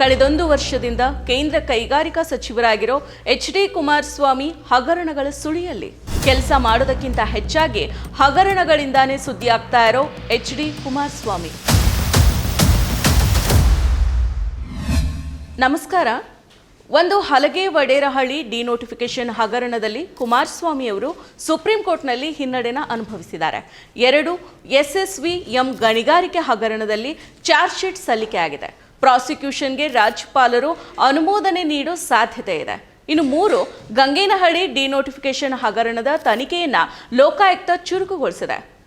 ಕಳೆದೊಂದು ವರ್ಷದಿಂದ ಕೇಂದ್ರ ಕೈಗಾರಿಕಾ ಸಚಿವರಾಗಿರೋ ಎಚ್ ಡಿ ಕುಮಾರಸ್ವಾಮಿ ಹಗರಣಗಳ ಸುಳಿಯಲ್ಲಿ ಕೆಲಸ ಮಾಡೋದಕ್ಕಿಂತ ಹೆಚ್ಚಾಗಿ ಹಗರಣಗಳಿಂದಾನೇ ಸುದ್ದಿ ಆಗ್ತಾ ಇರೋ ಎಚ್ ಡಿ ಕುಮಾರಸ್ವಾಮಿ. ನಮಸ್ಕಾರ. ಒಂದು ಹಲಗೆ ವಡೇರಹಳ್ಳಿ ಡಿನೋಟಿಫಿಕೇಶನ್ ಹಗರಣದಲ್ಲಿ ಕುಮಾರಸ್ವಾಮಿ ಅವರು ಸುಪ್ರೀಂ ಕೋರ್ಟ್ನಲ್ಲಿ ಹಿನ್ನಡೆನ ಅನುಭವಿಸಿದ್ದಾರೆ. ಎರಡು ಎಸ್ ಎಸ್ ವಿ ಎಂ ಗಣಿಗಾರಿಕೆ ಹಗರಣದಲ್ಲಿ ಚಾರ್ಜ್ ಶೀಟ್ ಸಲ್ಲಿಕೆ ಆಗಿದೆ. ಪ್ರಾಸಿಕ್ಯೂಷನ್ಗೆ ರಾಜ್ಯಪಾಲರು ಅನುಮೋದನೆ ನೀಡೋ ಸಾಧ್ಯತೆ ಇದೆ. ಇನ್ನು ಮೂರು, ಗಂಗೇನಹಳ್ಳಿ ಡಿನೋಟಿಫಿಕೇಶನ್ ಹಗರಣದ ತನಿಖೆಯನ್ನ ಲೋಕಾಯುಕ್ತ ಚುರುಕುಗೊಳಿಸಿದೆ.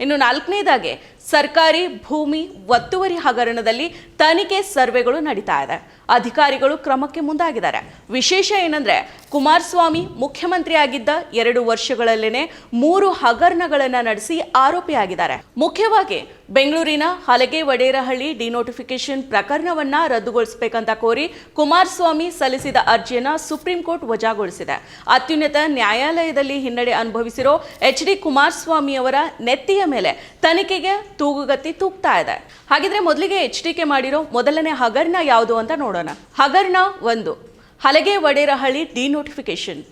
ಇನ್ನು ನಾಲ್ಕನೇದಾಗಿ, ಸರ್ಕಾರಿ ಭೂಮಿ ಒತ್ತುವರಿ ಹಗರಣದಲ್ಲಿ ತನಿಖೆ ಸರ್ವೆಗಳು ನಡೀತಾ ಇದೆ. ಅಧಿಕಾರಿಗಳು ಕ್ರಮಕ್ಕೆ ಮುಂದಾಗಿದ್ದಾರೆ. ವಿಶೇಷ ಏನಂದ್ರೆ ಕುಮಾರಸ್ವಾಮಿ ಮುಖ್ಯಮಂತ್ರಿ ಆಗಿದ್ದ ಎರಡು ವರ್ಷಗಳಲ್ಲೇನೆ ಮೂರು ಹಗರಣಗಳನ್ನು ನಡೆಸಿ ಆರೋಪಿಯಾಗಿದ್ದಾರೆ. ಮುಖ್ಯವಾಗಿ ಬೆಂಗಳೂರಿನ ಹಲಗೆ ವಡೇರಹಳ್ಳಿ ಡಿನೋಟಿಫಿಕೇಶನ್ ಪ್ರಕರಣವನ್ನ ರದ್ದುಗೊಳಿಸಬೇಕಂತ ಕೋರಿ ಕುಮಾರಸ್ವಾಮಿ ಸಲ್ಲಿಸಿದ ಅರ್ಜಿಯನ್ನು ಸುಪ್ರೀಂ ಕೋರ್ಟ್ ವಜಾಗೊಳಿಸಿದೆ. ಅತ್ಯುನ್ನತ ನ್ಯಾಯಾಲಯದಲ್ಲಿ ಹಿನ್ನಡೆ ಅನುಭವಿಸಿರೋ ಎಚ್ ಡಿ ಕುಮಾರಸ್ವಾಮಿ ಅವರ ನೆತ್ತಿಯ ಮೇಲೆ ತನಿಖೆಗೆ ತೂಗುಗತ್ತಿ ತೂಗ್ತಾ ಇದೆ. ಹಾಗಿದ್ರೆ ಮೊದಲಿಗೆ ಎಚ್ ಡಿ ಕೆ ಮಾಡಿರೋ ಮೊದಲನೇ ಹಗರಣ ಯಾವುದು ಅಂತ ನೋಡೋಣ. ಹಗರಣ ಒಂದು. ಹಲಗೆ ವಡೇರಹಳ್ಳಿ ಡಿನೋಟಿಫಿಕೇಶನ್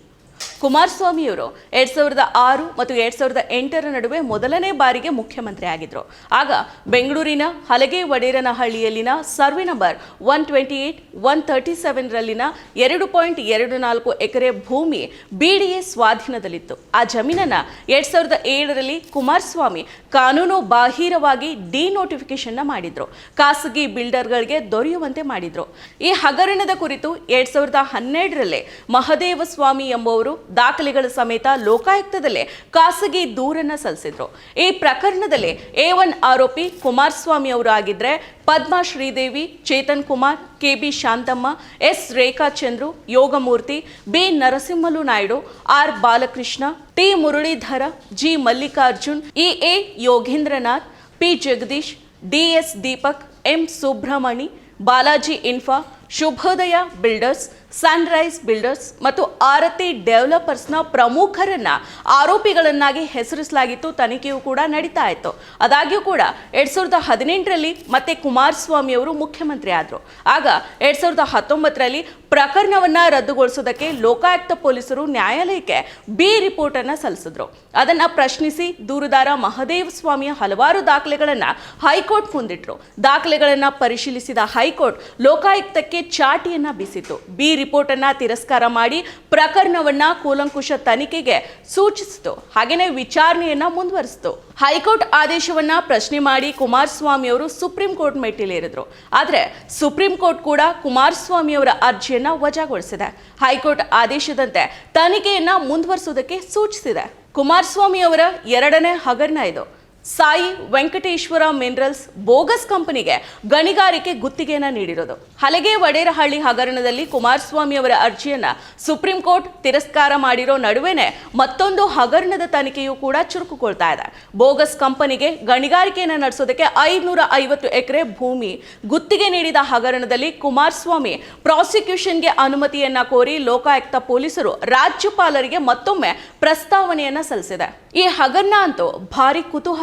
ಕುಮಾರಸ್ವಾಮಿಯವರು ಎರಡ್ ಸಾವಿರದ ಆರು ಮತ್ತು ಎರಡ್ ಸಾವಿರದ ಎಂಟರ ನಡುವೆ ಮೊದಲನೇ ಬಾರಿಗೆ ಮುಖ್ಯಮಂತ್ರಿ ಆಗಿದ್ರು. ಆಗ ಬೆಂಗಳೂರಿನ ಹಲಗೆ ವಡೇರನಹಳ್ಳಿಯಲ್ಲಿನ survey number one twenty eight, one thirty ಸೆವೆನ್ರಲ್ಲಿನ ಎರಡು ಪಾಯಿಂಟ್ ಎರಡು ನಾಲ್ಕು ಎಕರೆ ಭೂಮಿ ಬಿಡಿಎ ಸ್ವಾಧೀನದಲ್ಲಿತ್ತು. ಆ ಜಮೀನನ್ನ ಎರಡ್ ಸಾವಿರದ ಏಳರಲ್ಲಿ ಕುಮಾರಸ್ವಾಮಿ ಕಾನೂನು ಬಾಹಿರವಾಗಿ ಡಿನೋಟಿಫಿಕೇಶನ್ ಮಾಡಿದ್ರು. ಖಾಸಗಿ ಬಿಲ್ಡರ್ಗಳಿಗೆ ದೊರೆಯುವಂತೆ ಮಾಡಿದ್ರು. ಈ ಹಗರಣದ ಕುರಿತು ಎರಡ್ ಸಾವಿರದ ಹನ್ನೆರಡರಲ್ಲೇ ಮಹದೇವ ಸ್ವಾಮಿ ಎಂಬುವರು ದಾಖಲೆಗಳ ಸಮೇತ ಲೋಕಾಯುಕ್ತದಲ್ಲೇ ಖಾಸಗಿ ದೂರನ್ನ ಸಲ್ಲಿಸಿದ್ರು. ಈ ಪ್ರಕರಣದಲ್ಲಿ ಎ ಒನ್ ಆರೋಪಿ ಕುಮಾರಸ್ವಾಮಿ ಅವರು ಆಗಿದ್ರೆ Padma Sridevi, Chetan Kumar K B Shanthamma, S Rekhachandru Yogamurthy, B Narasimhalu Naidu, R Balakrishna, T Muralidhara, G Mallikarjun, E A Yogendranath, P Jagadish DS Deepak, M Subramani, Balaji infra, Shubhodaya builders sunrise builders ಮತ್ತು ಆರತಿ ಡೆವಲಪರ್ಸ್ನ ಪ್ರಮುಖರನ್ನ ಆರೋಪಿಗಳನ್ನಾಗಿ ಹೆಸರಿಸಲಾಗಿತ್ತು. ತನಿಖೆಯೂ ಕೂಡ ನಡೀತಾ ಇತ್ತು. ಆದಾಗ್ಯೂ ಕೂಡ ಎರಡ್ ಸಾವಿರದ ಹದಿನೆಂಟರಲ್ಲಿ ಮತ್ತೆ ಕುಮಾರಸ್ವಾಮಿ ಅವರು ಮುಖ್ಯಮಂತ್ರಿ ಆದರು. ಆಗ ಎರಡ್ ಸಾವಿರದ ಹತ್ತೊಂಬತ್ತರಲ್ಲಿ ಪ್ರಕರಣವನ್ನ ರದ್ದುಗೊಳಿಸೋದಕ್ಕೆ ಲೋಕಾಯುಕ್ತ ಪೊಲೀಸರು ನ್ಯಾಯಾಲಯಕ್ಕೆ ಬಿ ರಿಪೋರ್ಟ್ ಅನ್ನ ಸಲ್ಲಿಸಿದ್ರು. ಅದನ್ನ ಪ್ರಶ್ನಿಸಿ ದೂರುದಾರ ಮಹದೇವ ಸ್ವಾಮಿಯ ಹಲವಾರು ದಾಖಲೆಗಳನ್ನ ಹೈಕೋರ್ಟ್ ಮುಂದಿಟ್ರು ದಾಖಲೆಗಳನ್ನ ಪರಿಶೀಲಿಸಿದ ಹೈಕೋರ್ಟ್ ಲೋಕಾಯುಕ್ತಕ್ಕೆ ಚಾಟಿಯನ್ನ ಬೀಸಿತು ಬಿ ರಿಪೋರ್ಟ್ ಅನ್ನ ತಿರಸ್ಕಾರ ಮಾಡಿ ಪ್ರಕರಣವನ್ನ ಕೂಲಂಕುಷ ತನಿಖೆಗೆ ಸೂಚಿಸಿತು. ಹಾಗೇನೆ ವಿಚಾರಣೆಯನ್ನ ಮುಂದುವರಿಸಿತು. ಹೈಕೋರ್ಟ್ ಆದೇಶವನ್ನ ಪ್ರಶ್ನೆ ಮಾಡಿ ಕುಮಾರಸ್ವಾಮಿ ಅವರು ಸುಪ್ರೀಂ ಕೋರ್ಟ್ ಮೆಟ್ಟಿಲೇರಿದ್ರು. ಆದ್ರೆ ಸುಪ್ರೀಂ ಕೋರ್ಟ್ ಕೂಡ ಕುಮಾರಸ್ವಾಮಿ ಅವರ ಅರ್ಜಿಯನ್ನ ವಜಾಗೊಳಿಸಿದೆ. ಹೈಕೋರ್ಟ್ ಆದೇಶದಂತೆ ತನಿಖೆಯನ್ನ ಮುಂದುವರಿಸುವುದಕ್ಕೆ ಸೂಚಿಸಿದೆ. ಕುಮಾರಸ್ವಾಮಿ ಅವರ ಎರಡನೇ ಹಗರಣ ಇದು. ಸಾಯಿ ವೆಂಕಟೇಶ್ವರ ಮಿನರಲ್ಸ್ ಬೋಗಸ್ ಕಂಪನಿಗೆ ಗಣಿಗಾರಿಕೆ ಗುತ್ತಿಗೆಯನ್ನ ನೀಡಿರೋದು. ಹಲಗೆ ವಡೇರಹಳ್ಳಿ ಹಗರಣದಲ್ಲಿ ಕುಮಾರಸ್ವಾಮಿ ಅವರ ಅರ್ಜಿಯನ್ನ ಸುಪ್ರೀಂ ಕೋರ್ಟ್ ತಿರಸ್ಕಾರ ಮಾಡಿರೋ ನಡುವೆನೆ ಮತ್ತೊಂದು ಹಗರಣದ ತನಿಖೆಯೂ ಕೂಡ ಚುರುಕುಗೊಳ್ತಾ ಇದೆ. ಬೋಗಸ್ ಕಂಪನಿಗೆ ಗಣಿಗಾರಿಕೆಯನ್ನು ನಡೆಸೋದಕ್ಕೆ ಐದುನೂರ ಐವತ್ತು ಎಕರೆ ಭೂಮಿ ಗುತ್ತಿಗೆ ನೀಡಿದ ಹಗರಣದಲ್ಲಿ ಕುಮಾರಸ್ವಾಮಿ ಪ್ರಾಸಿಕ್ಯೂಷನ್ಗೆ ಅನುಮತಿಯನ್ನ ಕೋರಿ ಲೋಕಾಯುಕ್ತ ಪೊಲೀಸರು ರಾಜ್ಯಪಾಲರಿಗೆ ಮತ್ತೊಮ್ಮೆ ಪ್ರಸ್ತಾವನೆಯನ್ನ ಸಲ್ಲಿಸಿದೆ. ಈ ಹಗರಣ ಅಂತೂ ಭಾರಿ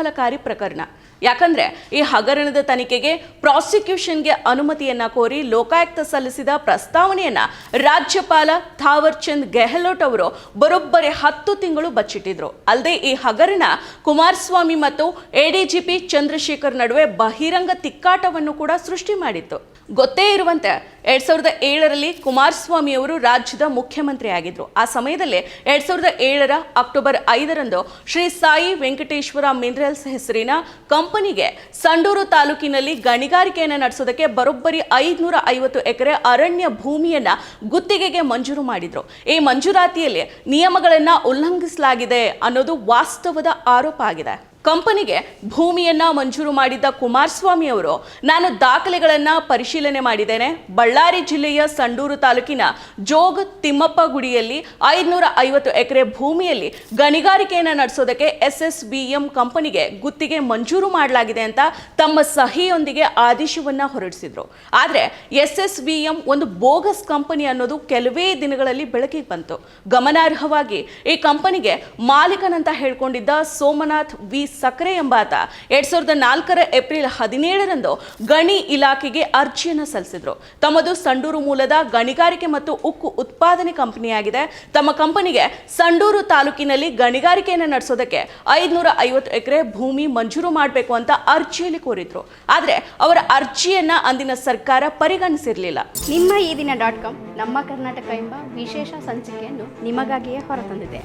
ಕುತೂಹಲಕಾರಿ ಪ್ರಕರಣ. ಯಾಕಂದ್ರೆ ಈ ಹಗರಣದ ತನಿಖೆಗೆ ಪ್ರಾಸಿಕ್ಯೂಷನ್ಗೆ ಅನುಮತಿಯನ್ನ ಕೋರಿ ಲೋಕಾಯುಕ್ತ ಸಲ್ಲಿಸಿದ ಪ್ರಸ್ತಾವನೆಯನ್ನ ರಾಜ್ಯಪಾಲ ಥಾವರ್ ಚಂದ್ ಗೆಹ್ಲೋಟ್ ಅವರು ಬರೋಬ್ಬರಿ ಹತ್ತು ತಿಂಗಳು ಬಚ್ಚಿಟ್ಟಿದ್ರು. ಅಲ್ಲದೆ ಈ ಹಗರಣ ಕುಮಾರಸ್ವಾಮಿ ಮತ್ತು ಎಡಿಜಿಪಿ ಚಂದ್ರಶೇಖರ್ ನಡುವೆ ಬಹಿರಂಗ ತಿಕ್ಕಾಟವನ್ನು ಕೂಡ ಸೃಷ್ಟಿ ಮಾಡಿತ್ತು. ಗೊತ್ತೇ ಇರುವಂತೆ ಎರಡ್ ಸಾವಿರದ ಏಳರಲ್ಲಿ ಕುಮಾರಸ್ವಾಮಿಯವರು ರಾಜ್ಯದ ಮುಖ್ಯಮಂತ್ರಿ ಆಗಿದ್ರು. ಆ ಸಮಯದಲ್ಲಿ ಎರಡ್ ಸಾವಿರದ ಏಳರ ಅಕ್ಟೋಬರ್ ಐದರಂದು ಶ್ರೀ ಸಾಯಿ ವೆಂಕಟೇಶ್ವರ ಮಿನರಲ್ಸ್ ಹೆಸರಿನ ಕಂಪನಿಗೆ ಸಂಡೂರು ತಾಲೂಕಿನಲ್ಲಿ ಗಣಿಗಾರಿಕೆಯನ್ನು ನಡೆಸೋದಕ್ಕೆ ಬರೋಬ್ಬರಿ ಐದುನೂರ ಐವತ್ತು ಎಕರೆ ಅರಣ್ಯ ಭೂಮಿಯನ್ನು ಗುತ್ತಿಗೆಗೆ ಮಂಜೂರು ಮಾಡಿದ್ರು. ಈ ಮಂಜೂರಾತಿಯಲ್ಲಿ ನಿಯಮಗಳನ್ನು ಉಲ್ಲಂಘಿಸಲಾಗಿದೆ ಅನ್ನೋದು ವಾಸ್ತವದ ಆರೋಪ ಆಗಿದೆ. ಕಂಪನಿಗೆ ಭೂಮಿಯನ್ನ ಮಂಜೂರು ಮಾಡಿದ್ದ ಕುಮಾರಸ್ವಾಮಿ ಅವರು, ನಾನು ದಾಖಲೆಗಳನ್ನ ಪರಿಶೀಲನೆ ಮಾಡಿದ್ದೇನೆ. ಬಳ್ಳಾರಿ ಜಿಲ್ಲೆಯ ಸಂಡೂರು ತಾಲೂಕಿನ ಜೋಗ್ ತಿಮ್ಮಪ್ಪ ಗುಡಿಯಲ್ಲಿ ಐದುನೂರ ಐವತ್ತು ಎಕರೆ ಭೂಮಿಯಲ್ಲಿ ಗಣಿಗಾರಿಕೆಯನ್ನು ನಡೆಸೋದಕ್ಕೆ ಎಸ್ ಎಸ್ ಬಿ ಎಂ ಕಂಪನಿಗೆ ಗುತ್ತಿಗೆ ಮಂಜೂರು ಮಾಡಲಾಗಿದೆ ಅಂತ ತಮ್ಮ ಸಹಿಯೊಂದಿಗೆ ಆದೇಶವನ್ನ ಹೊರಡಿಸಿದ್ರು. ಆದರೆ ಎಸ್ ಎಸ್ ಬಿ ಎಂ ಒಂದು ಬೋಗಸ್ ಕಂಪನಿ ಅನ್ನೋದು ಕೆಲವೇ ದಿನಗಳಲ್ಲಿ ಬೆಳಕಿಗೆ ಬಂತು. ಗಮನಾರ್ಹವಾಗಿ ಈ ಕಂಪನಿಗೆ ಮಾಲೀಕನಂತ ಹೇಳ್ಕೊಂಡಿದ್ದ ಸೋಮನಾಥ್ ವಿ. ಸಕ್ಕರೆ ಎಂಬಾತ ಎರಡ್ ಸಾವಿರದ ನಾಲ್ಕರ ಏಪ್ರಿಲ್ ಹದಿನೇಳರಂದು ಗಣಿ ಇಲಾಖೆಗೆ ಅರ್ಜಿಯನ್ನು ಸಲ್ಲಿಸಿದ್ರು. ತಮ್ಮದು ಸಂಡೂರು ಮೂಲದ ಗಣಿಗಾರಿಕೆ ಮತ್ತು ಉಕ್ಕು ಉತ್ಪಾದನೆ ಕಂಪನಿಯಾಗಿದೆ. ತಮ್ಮ ಕಂಪನಿಗೆ ಸಂಡೂರು ತಾಲೂಕಿನಲ್ಲಿ ಗಣಿಗಾರಿಕೆಯನ್ನು ನಡೆಸೋದಕ್ಕೆ ಐದುನೂರ ಐವತ್ತು ಎಕರೆ ಭೂಮಿ ಮಂಜೂರು ಮಾಡಬೇಕು ಅಂತ ಅರ್ಜಿಯಲ್ಲಿ ಕೋರಿದ್ರು. ಆದರೆ ಅವರ ಅರ್ಜಿಯನ್ನ ಅಂದಿನ ಸರ್ಕಾರ ಪರಿಗಣಿಸಿರಲಿಲ್ಲ. ನಿಮ್ಮ ಈ ದಿನ ಡಾಟ್ ಕಾಮ್, ನಮ್ಮ ಕರ್ನಾಟಕ ಎಂಬ ವಿಶೇಷ ಸಂಚಿಕೆಯನ್ನು ನಿಮಗಾಗಿಯೇ ಹೊರತಂದಿದೆ.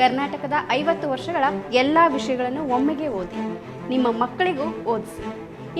ಕರ್ನಾಟಕದ ಐವತ್ತು ವರ್ಷಗಳ ಎಲ್ಲ ವಿಷಯಗಳನ್ನು ಒಮ್ಮೆಗೆ ಓದಿ, ನಿಮ್ಮ ಮಕ್ಕಳಿಗೂ ಓದಿಸಿ.